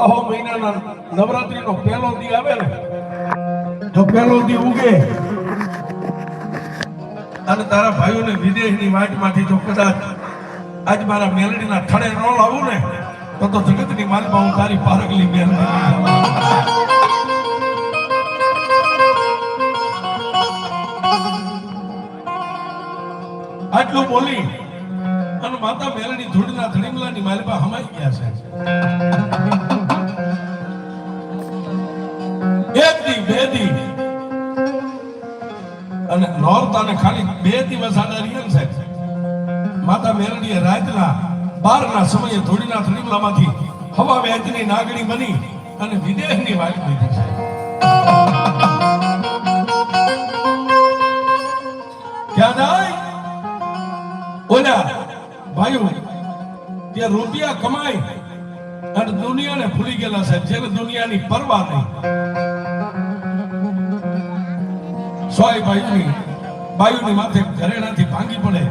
આહો મહિનાના નવરાત્રીનો પહેલો દી આવે ને, તો પહેલો દી ઉગે. અને તારા ભાઈઓને વિદેશની વાટમાંથી જો કદાચ આજ મારા મેલડીના થડે ન લાવું ને, તો તો જગતની માલમાં હું તારી પારગલી મેલ આટલું બોલી, અને માતા મેલડી ધૂળના ધણીમલાની માલમાં હમાઈ ગયા છે. દી બે દી અને નોરતાને ખાલી બે દિવસ આડા રિયલ છે. માતા મેરડીએ રાતના, બારના સમયે ધોળીના ત્રિમલામાંથી હવા વેચની નાગણી બની અને વિદેશની વાત લીધી છે. ક્યાં જાય? ઓલા, ભાઈઓ, તે રૂપિયા કમાય અને દુનિયાને ભૂલી ગયેલા છે. જેને દુનિયાની પરવા નહીં. સોય ભાઈઓની બાયુની માથે ઘરેણાથી ભાંગી પડે.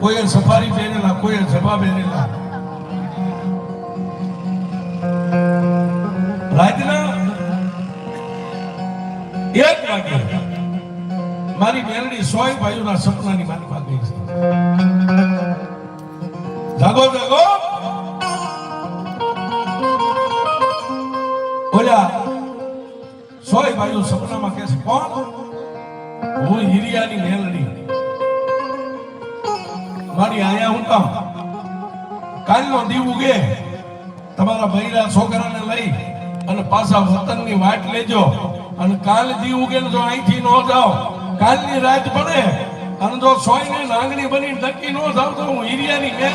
કોઈએ સફારી પહેરેલા, કોઈએ જભા પહેરેલા. રાતના એક વાગે મારી મેલડી સોય ભાઈઓના સપનાની માનવા ગઈ. છે જાગો જાગો. ઓલા સોય ભાઈઓ સપનામાં કહે છે, કોણ હું હિરિયાની મેલડી. મારી આયા હું કામ કાલનો દીવ ઉગે. તમારા બૈરા છોકરાને લઈ અને પાછા વતનની વાટ લેજો. અને કાલ દી ઉગે જો અહીંથી ન જાઓ, કાલની રાત પડે અને જો સોયને નાંગણી બની નક્કી ન જાવ તો હું હિરિયાની મેલ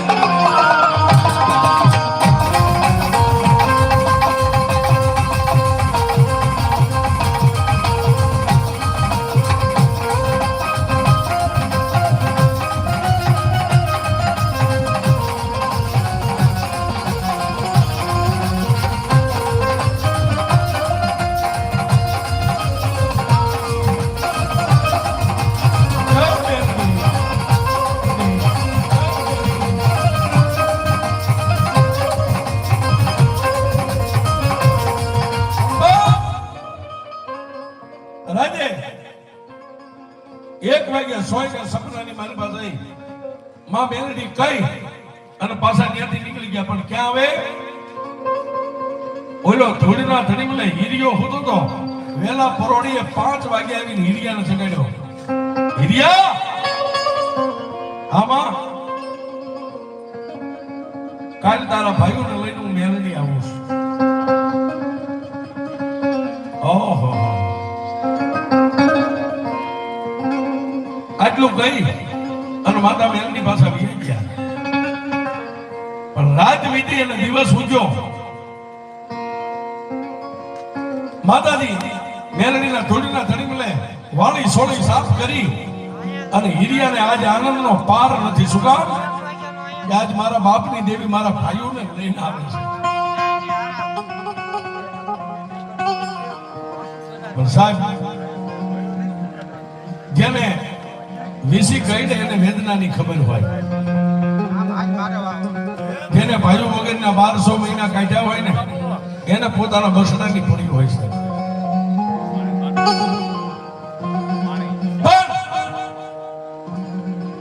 ઓલો ધણી મને હીરિયો હોતો તો વેલા પરોડીએ પાંચ વાગે આવીને હીરિયાને ચગાડ્યો. હીરિયા! આમાં કાલ તારા ભાઈઓને લઈને હું મેલડી આવું છું. ઓહો. આટલું ગઈ અને માતા મેલની પાસે વી ગયા. પણ રાત વીતી અને દિવસ ઉજ્યો. માતાજી મેલડીના ધૂળીના ધણીમલે વાળી સોળી સાફ કરી અને હિરિયાને આજ આનંદનો પાર નથી સુકા. આજ મારા બાપની દેવી મારા ભાઈઓને લઈને આવે છે. સાહેબ, જેને વિસી કહીને એને વેદનાની ખબર હોય. જેને ભાઈઓ વગરના બારસો મહિના કાઢ્યા હોય ને એને પોતાના બસડાની પડી હોય છે.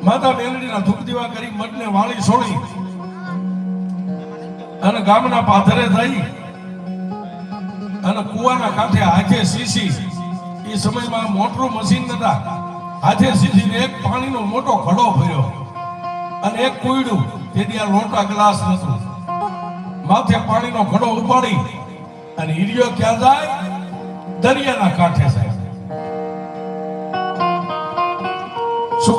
માતા મેલડીના ધૂપ દીવા કરી મઢને વાળી છોડી અને ગામના પાથરે થઈ અને કુવાના કાંઠે હાથે સીસી. એ સમયમાં મોટરું મશીન નતા. હાથે સીસીને એક પાણીનો મોટો ઘડો ભર્યો. અને એક કુયડું, તેથી આ લોટા ગ્લાસ નતું. માથે પાણીનો ઘડો ઉપાડી અને હીરિયો ક્યાં જાય? દરિયાના કાંઠે શું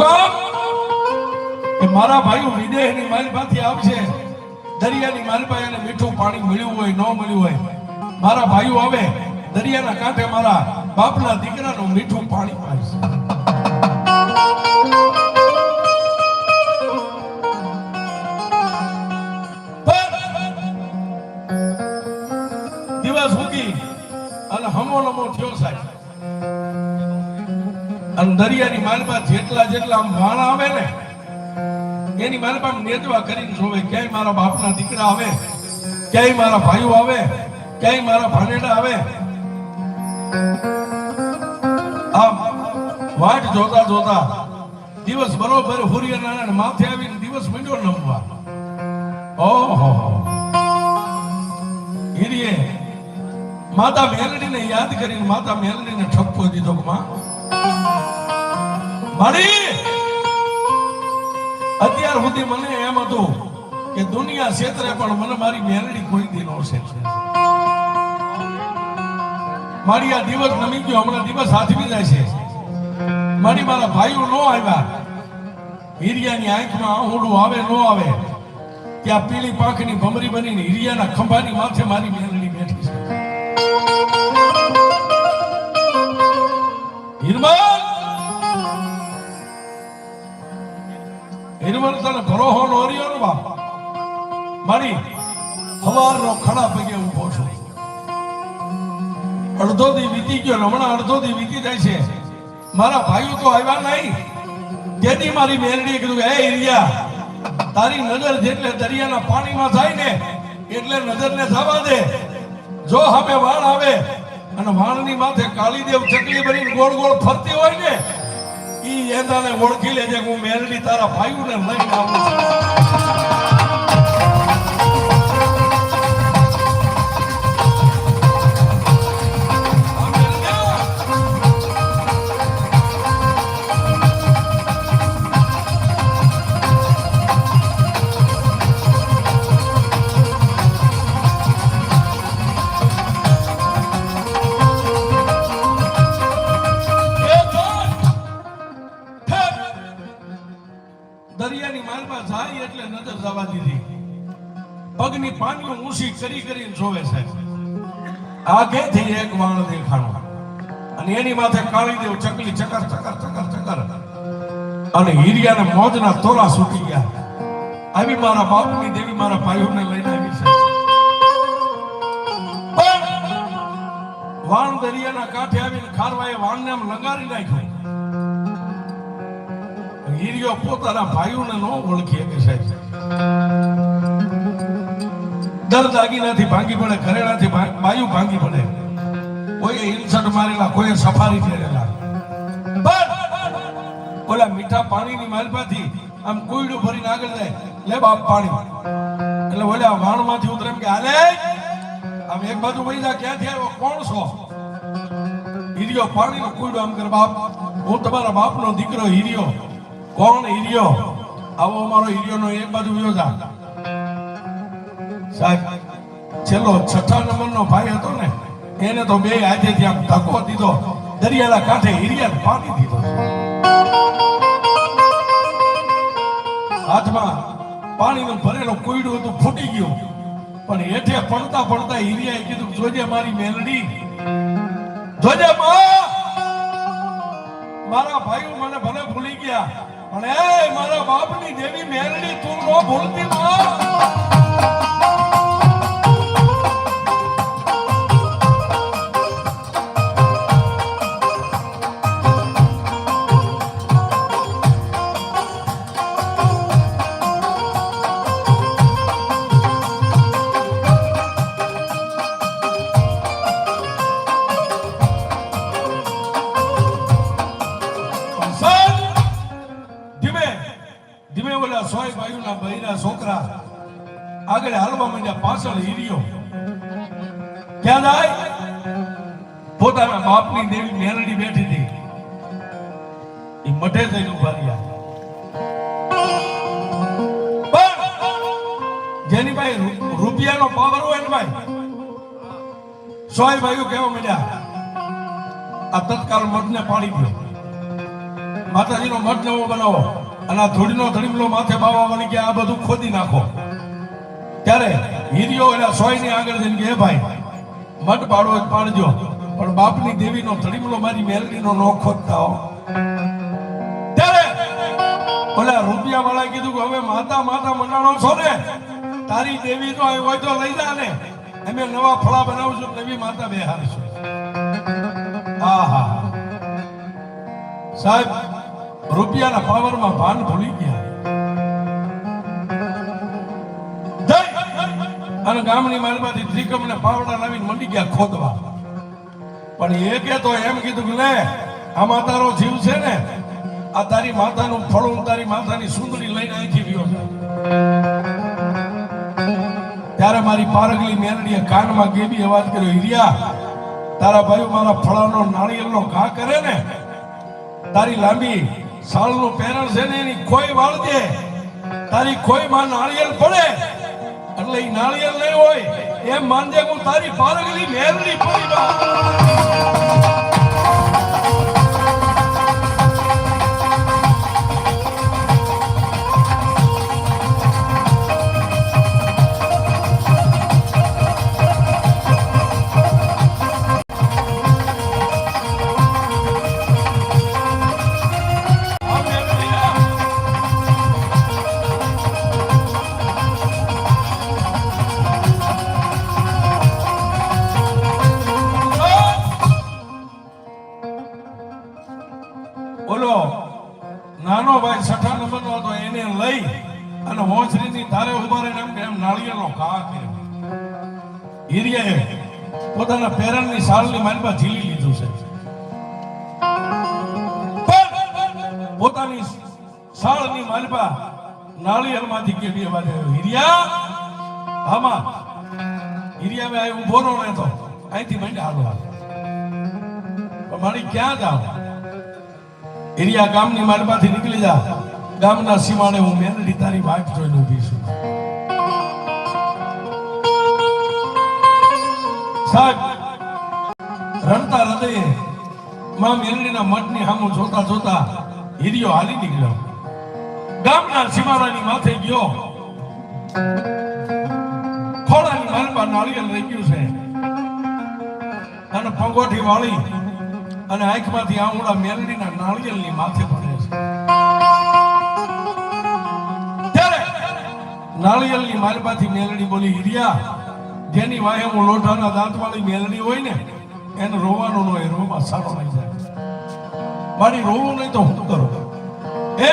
કે મારા ભાઈઓ વિદેહની માલમાંથી આવશે. દરિયાની માલપા એને મીઠું પાણી મળ્યું હોય, ન મળ્યું હોય. મારા ભાઈઓ આવે, દરિયાના કાંઠે મારા બાપના દીકરાનું મીઠું પાણી પાશે હમો લમો થયો સાહેબ. અને દરિયાની માલપા જેટલા જેટલા આમ વાણા આવે ને, એની માલમાં નેતવા કરીને જોવે, ક્યાંય મારા બાપના દીકરા આવે? ક્યાંય મારા ભાઈઓ આવે? ક્યાંય મારા ભાનેડા આવે? આમ વાટ જોતા જોતા દિવસ બરોબર સૂર્યનારાયણ માથે આવીને દિવસ મંડ્યો નમવા. ઓહો. હિરિયે માતા મેલડીને યાદ કરીને માતા મેલડીને ઠપકો દીધો અત્યાર સુધી મને એમ હતું કે દુનિયા ક્ષેત્રે પણ મને મારી મેલડી કોઈ દી નો મારી આ દિવસ નમી ગયો, હમણાં દિવસ હાથમી જાય છે. મારી મારા ભાઈઓ નો આવ્યા. હિરિયાની આંખમાં આહુડું આવે, નો આવે. ત્યાં પીળી પાંખની ભમરી બનીને હિરિયાના ખંભાની માથે મારી મેલડી હિરમલ! હિરમલ, તને ભરોહો નો રહ્યો ને બાપ. મારી સવારનો ખડા પગે ઊભો છું. અડધો દી વીતી ગયો હમણાં અડધો દી વીતી જાય છે. મારા ભાઈઓ તો આવ્યા નહીં. તેથી મારી મેલડીએ કીધું હે ઇરિયા તારી નજર જેટલે દરિયાના પાણીમાં જાય ને, એટલે નજરને જવા દે. જો હવે વાળ આવે અને વાણની માથે કાળીદેવ ચકલી ભરીને ગોળ ગોળ ફરતી હોય ને, ઈ એનાને ઓળખી લેજે હું મેલડી તારા ભાઈઓને લઈને આવું છું. દીધી પગની પાનીઓ ઊંચી કરી કરીને જોવે છે. આગેથી એક વાણ દેખાણો. અને એની માથે કાળીદેવ ચકલી ચકર ચકર ચકર ચકર. અને હીરિયાને મોજના તોલા છૂટી ગયા. આવી મારા બાપની દેવી મારા ભાઈઓને લઈને આવી છે. વાણ દરિયાના કાંઠે આવીને ખારવાએ વાણને આમ લગાડી નાખ્યો. હીરિયો પોતાના ભાઈઓને ન ઓળખી શકે સાહેબ. દર દાગીનાથી ભાંગી પડે ઘરેણાથી બાયું ભાંગી પડે. કોઈએ ઇન્સર્ટ મારેલા કોઈ સફારી ફેરેલા પણ ઓલા મીઠા પાણીની માલપાથી આમ કોયડું ભરીને આગળ જાય. લે બાપ પાણી. એટલે ઓલા વાણમાંથી ઉતરે એમ કે, હાલે! આમ એક બાજુ વહી જા, ક્યાંથી આવ્યો? કોણ છો? હીરિયો, પાણીનો કોયડો આમ કરે, બાપ, હું તમારા બાપનો દીકરો, હીરિયો. કોણ હીરિયો? આવો અમારો હીરિયોનો એક બાજુ યોજા સાહેબ, છેલ્લો છઠ્ઠા નંબરનો ભાઈ હતો ને, એને તો બે આજે ત્યાં ધક્કો દીધો. દરિયાના કાંઠે હીરિયાને પાણી દીધો. હાથમાં પાણીનું ભરેલો કોયડું હતું, ફૂટી ગયું. પણ હેઠે પડતા પડતા હીરિયાએ કીધું, જોજે મારી મેલડી. જોજે મારા ભાઈઓ મને ભલે ભૂલી ગયા પણ એ મારા બાપની દેવી મેલડી તું ન ભૂલતી માં પોતાના બાપની દેવી મેલડી બેઠી હતી. એ મઢે જઈને ઊભા રહ્યા. જેની ભાઈ રૂપિયાનો પાવર હોય ને ભાઈ, સોય ભાઈઓ કેવા મળ્યા આ તત્કાલ મઠને પાણી પીઓ માતાજીનો મઠ નવો બનાવો અને આ ધૂળનો ધડીમલો માથે બાવા વળી કે આ બધું ખોદી નાખો. ત્યારે હીરિયો એના સોયની આગળ જઈને કે, "હે ભાઈ મઠ પાડો પાડજો. પણ બાપની દેવીનો ધડીમલો મારી મેલડીનો નો ખોદતા હો. ઓલા રૂપિયા વાળા કીધું કે હવે માતા માતા મનાણો છો ને, તારી દેવી તો અહીં હોય તો લઈ જા ને, અમે નવા ફળા બનાવશું નવી માતા બે હારશું આહા. સાહેબ, રૂપિયાના પાવરમાં ભાન ભૂલી ગયા. અને ગામની માલમાંથી ત્રિકમ ને પાવડા લાવીને મંડી ગયા ખોદવા. પણ એ કે તો એમ કીધું કે લે, આમાં તારો જીવ છે ને, આ તારી માતાનું ફળું તારી માતાની સુંદરી લઈને અહીંથી ગયો ત્યારે મારી પારગલી મેરડીએ કાનમાં ગેબી અવાજ કર્યો, હિરિયા, તારા ભાઈ મારા ફળાનો નાળિયેરનો ઘા કરે ને, તારી લાંબી સાળનું પેરણ છે ને એની ખોઈ વાળજે, તારી ખોઈમાં નાળિયેર પડે, એટલે એ નાળિયેર નહીં હોય. એમ માનજે હું તારી પારગલી મેરડી પડી નાનો ભાઈ છઠ્ઠા નંબરનો હતો, એને લઈ અને હોંસરીની ધારે ઊભા રહીને એમ કે એમ નાળિયેરનો ઘા કર્યો. હિરિયાએ પોતાના પેરણની સાલની માનપા ઝીલી લીધું છે. પોતાની સાળની માનપા નાળિયેરમાંથી કેવી અવાજ આવ્યો. હિરિયા, આમાં. હિરિયા ભાઈ ઊભો રહ્યો રહેતો અહીંથી મંડ્યા હાલો હાલો. મારી ક્યાં જાવ? એરિયા ગામની મારમાંથી નીકળી જા. ગામના સીમાડે હું મેલડી તારી વાટ જોઈને ઊભી છું. રડતા હૃદયે માં મેલડીના મઠની સામું જોતા જોતા હિરિયો હાલી નીકળ્યો. ગામના સીમાડાની માથે ગયો. ખોળાની માલમાં નાળિયેર રહી ગયું છે. અને પંગોઠી વાળી અને આંખમાંથી આંગળા મેલડીના નાળિયેરની માથે પડે છે. ત્યારે નાળિયેરની માલમાંથી મેલડી બોલી, હિરિયા, જેની વાહે હું લોઢાના દાંતવાળી મેલડી હોય ને, એને રોવાનો ન હોય રોમાં સારો નહીં જાય મારી રોવું નહીં તો હું કરું? એ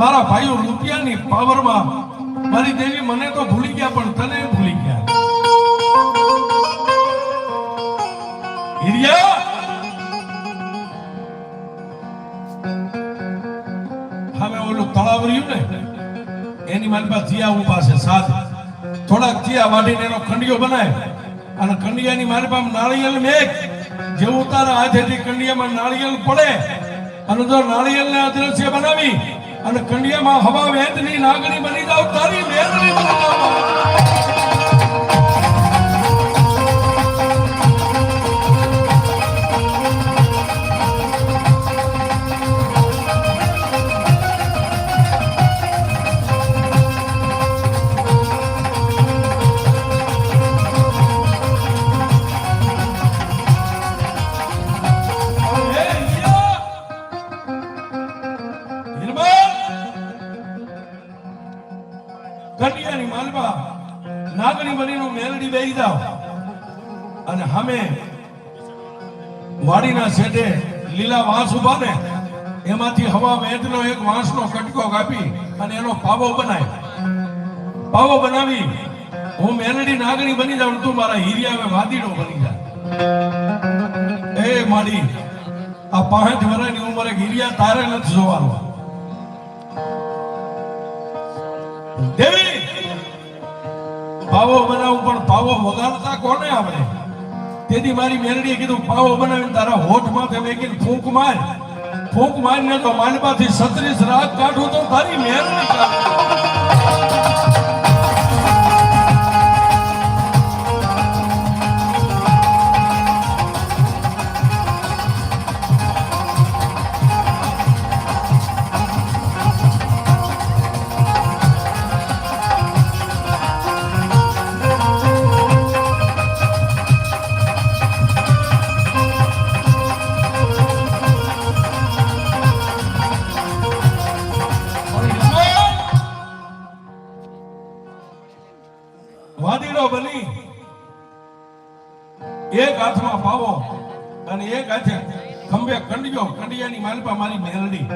મારા ભાઈઓ રૂપિયાની પાવરમાં મારી દેવી મને તો ભૂલી ગયા, પણ તને ભૂલી ગયા. એની જીયા ઊભા છે, સાત. થોડાક જીયા વાઢીને એનો ખંડિયો બનાય. અને ખંડિયાની મારી પાસે નાળિયેર મેક જેવું તારા હાથેથી કંડિયામાં નાળિયેર પડે. અને જો નાળિયેરને અદ્રશ્ય બનાવી, અને કંડિયામાં હવા વેદની નાગણી બની જાવ, તારી વેદની બની બેહી અને અમે વાડીના છેડે લીલા વાંસ ઊભા ને, એમાંથી હવા વેદનો એક વાંસનો કટકો કાપી અને એનો પાવો બનાવ્યો. પાવો બનાવી, હું મેલડી નાગણી બની જાઉં તું મારા હીરિયા વાદીડો બની જા. એ મારી આ પાંચ વર્ષની ઉંમરે ગિરિયા તારે નથી જોવાનું. દેવી પાવો બનાવું, પણ પાવો વગાડતા કોને આપણે તેથી મારી મેલડીએ કીધું પાવો બનાવીને તારા હોઠમાં તે મેકીને ફૂંક માર ફૂંક મારીને તો માલમાંથી સત્રીસ રાગ કાઢું તો તારી મેલડી કાઢું. એક હાથમાં પાવો અને એક હાથે ખંભે કંડિયો, કંડિયાની માલપા મારી મેલડી.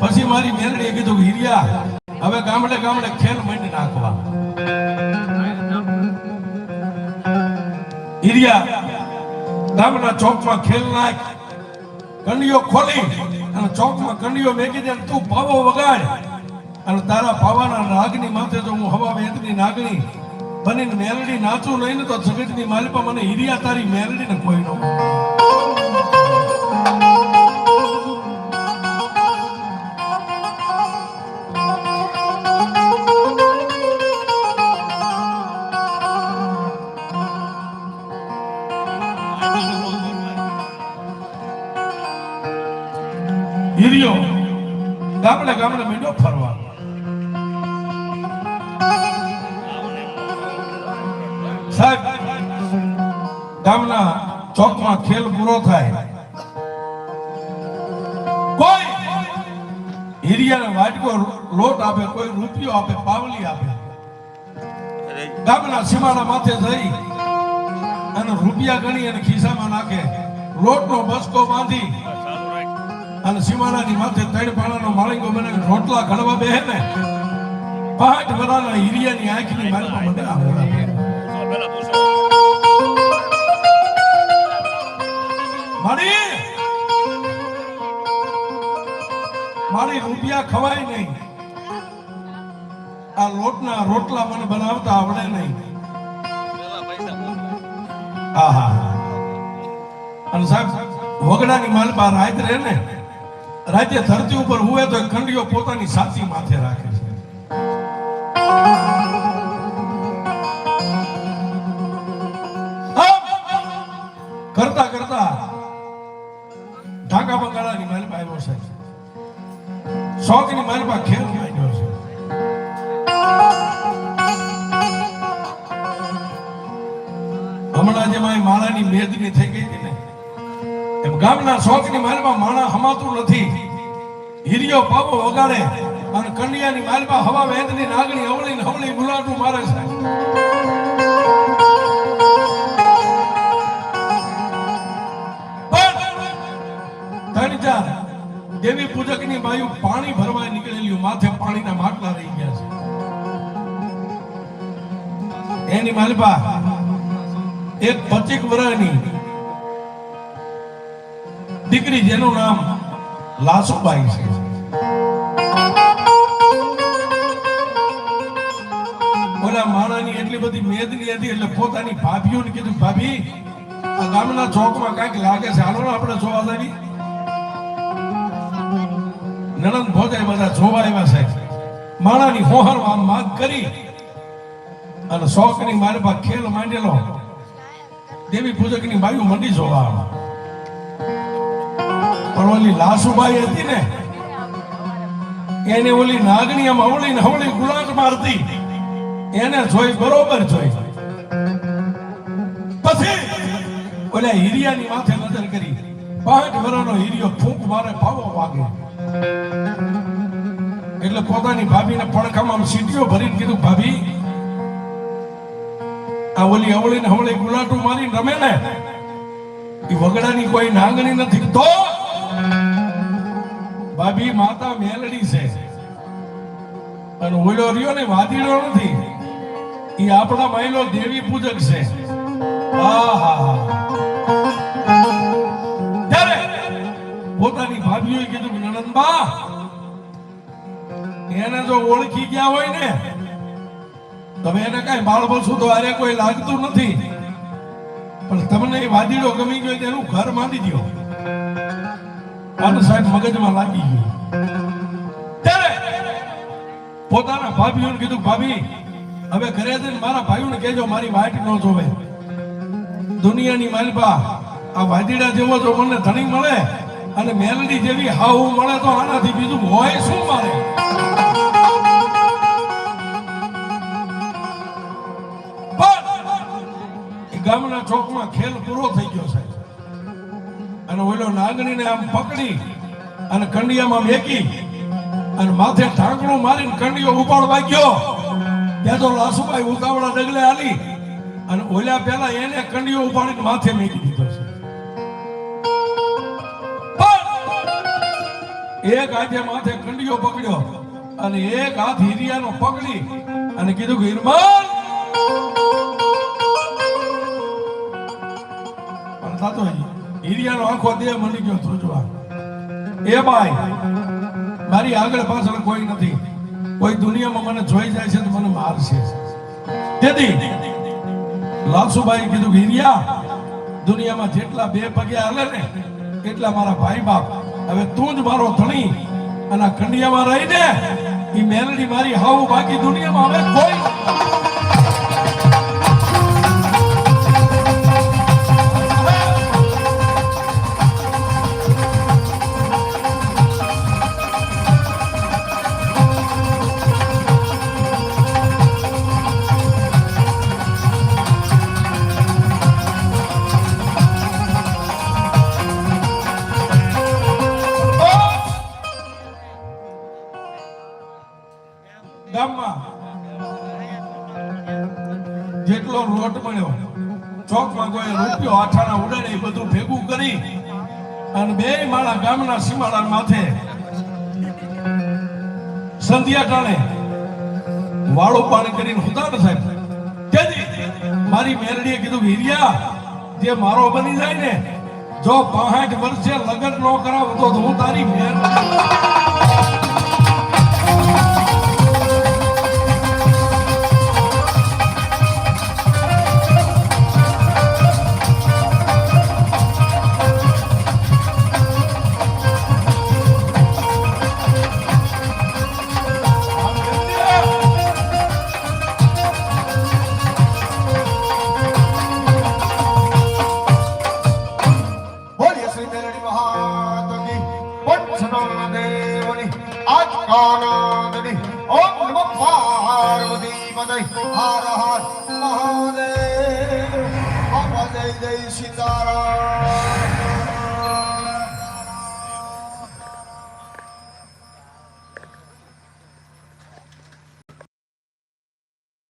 પછી મારી મેલડીએ કીધું હિરિયા, હવે ગામડે ગામડે ખેલ માંડી નાખવા. હિરિયા, ગામના ચોકમાં ખેલ નાખ. કંડિયો ખોલી અને ચોકમાં કંડિયો મેકી દે તું પાવો વગાડ. અને તારા પાવાના રાગની માથે જો હું હવા વેદની નાગણી બનીને મેલડી નાચું નહીં ને તો જગતની માલિપા મને હિરિયા તારી મેલડી ને કોઈ નો ગામડે ગામડે રૂપિયો આપે પાવલી આપે. ગામના સીમાડા માથે જઈ અને રૂપિયા ગણી અને ખિસ્સામાં નાખે. લોટનો બસકો બાંધી અને સીમાડાની માથે ત્રણ પાણાનો માળીંગો બનાવી રોટલા ઘડવા બેહે ને પાંચ વરાના હીરિયાની આંખની માલમાં મને મારી મારી રૂપિયા ખવાય નહીં. આ લોટના રોટલા મને બનાવતા આવડે નહીં. અને સાહેબ, વગડાની માલપા રાત રહે ને રાજ્ય ધરતી ઉપર હોય તો ખંડીઓ પોતાની સાચી માથે રાખે છે. કરતા કરતા ઢાકા બંગાળાની માલપા આવ્યો છે શોખની માલપા ખેલ હમણાં એ માળાની મેદની થઈ ગઈ હતી ને. ગામના શોખની માલમાં માણા હમાતું નથી. હીરિયો પાપો વગાડે અને કન્યાની માલમાં હવા વેદની નાગણી અવળી ને ગુલાટું મારે છે. ત્રણ ચાર દેવી બાયુ પાણી ભરવા નીકળેલી માથે પાણીના માટલા રહી ગયા છે. એની માલપા એક પચીક વર્ષની દીકરી જેનું નામ લાસુબાઈ છે. ઓલા માણાની એટલી બધી મેદની હતી એટલે પોતાની ગામના ચોકમાં કાંઈક લાગે છે. હાલો આપણે જોવા જાવી. બધા જોવા આવ્યા છે. માણાની હોહરમાં માગ કરી અને શોખની મારી ખેલ માંડેલો. દેવી પૂજકની બાયું મંડી જોવા પણ ઓલી લાસુબાઈ હતી ને, એને ઓલી નાગણી આમ હવળી હવળી ગુલાટ મારતી. એને જોઈ, બરોબર જોઈ. પછી ઓલા હીરિયાની માથે નજર કરી. પાંચ વર્ષનો હીરિયો ફૂંક મારે પાવો વાગે. એટલે પોતાની ભાભીને પડખામાં સીટીઓ ભરીને કીધું, ભાભી આ હવળી ને હવળી ગુલાટું મારીને રમે ને એ વગડાની કોઈ નાંગણી નથી. તો ભાભી માતા મેલડી છે. અને ઓલો રહ્યો ને વાદીડો નથી. એ આપણા મહિલો દેવી પૂજક છે. પોતાની ભાભીઓએ કીધું નણંદબા, એને જો ઓળખી ગયા હોય ને તમે એને કઈ બાળ બસું તો અરે કોઈ લાગતું નથી. પણ તમને એ વાદીડો ગમી ગયો તેનું ઘર માંડી દો આનું સાહેબ મગજમાં લાગી ગયું. પોતાના ભાભીઓને કીધું, ભાભી, હવે ઘરે જઈને મારા ભાઈઓને કહેજો, મારી વાટ ન જોવે. દુનિયાની માલબા આ વાદીડા જેવો જો મને ધણી મળે અને મેલડી જેવી હાવ મળે તો આનાથી બીજું હોય શું મારે ગામના ચોકમાં ખેલ પૂરો થઈ ગયો છે અને ઓલો નાગણીને આમ પકડી અને કંડિયામાં મેકી અને માથે ઢાંકણું મારીને કંડિયો ઉપાડવા ગયો. ત્યાં તો લાસુભાઈ ઉતાવળા ડગલે આલી અને ઓલા પેલા એને કંડિયો ઉપાડીને માથે મેકી દીધો છે એક હાથે માથે કંડિયો પકડ્યો અને એક હાથ હિરિયાનો પકડી અને કીધું કે હિરમાન થતો હિરિયાનો આખો દેહ મળી ગયો ધ્રુજવા. એ ભાઈ મારી આગળ પાછળ કોઈ નથી. કોઈ દુનિયામાં મને જોઈ જાય છે તો મને મારશે તેથી લાલસુભાઈ કીધું કે, હિરિયા, દુનિયામાં જેટલા બે પગે હાલે ને, એટલા મારા ભાઈ બાપ. હવે તું જ મારો ધણી અને આ ખંડિયામાં રહીને એ મેલડી મારી હાવ બાકી દુનિયામાં હવે કોઈ જેટલો લોટ મળ્યો ચોકમાં કોઈ રૂપિયો આઠાના ઉડાડે બધું ભેગું કરી અને બે માળા ગામના સીમાડા માથે સંધ્યા ટાણે વાળું પાણી કરીને હુતા ને સાહેબ મારી મેરડીએ કીધું, વીર્યા, જે મારો બની જાય ને, જો પાંઠ વર્ષે લગ્ન ન કરાવ તો હું તારી મેર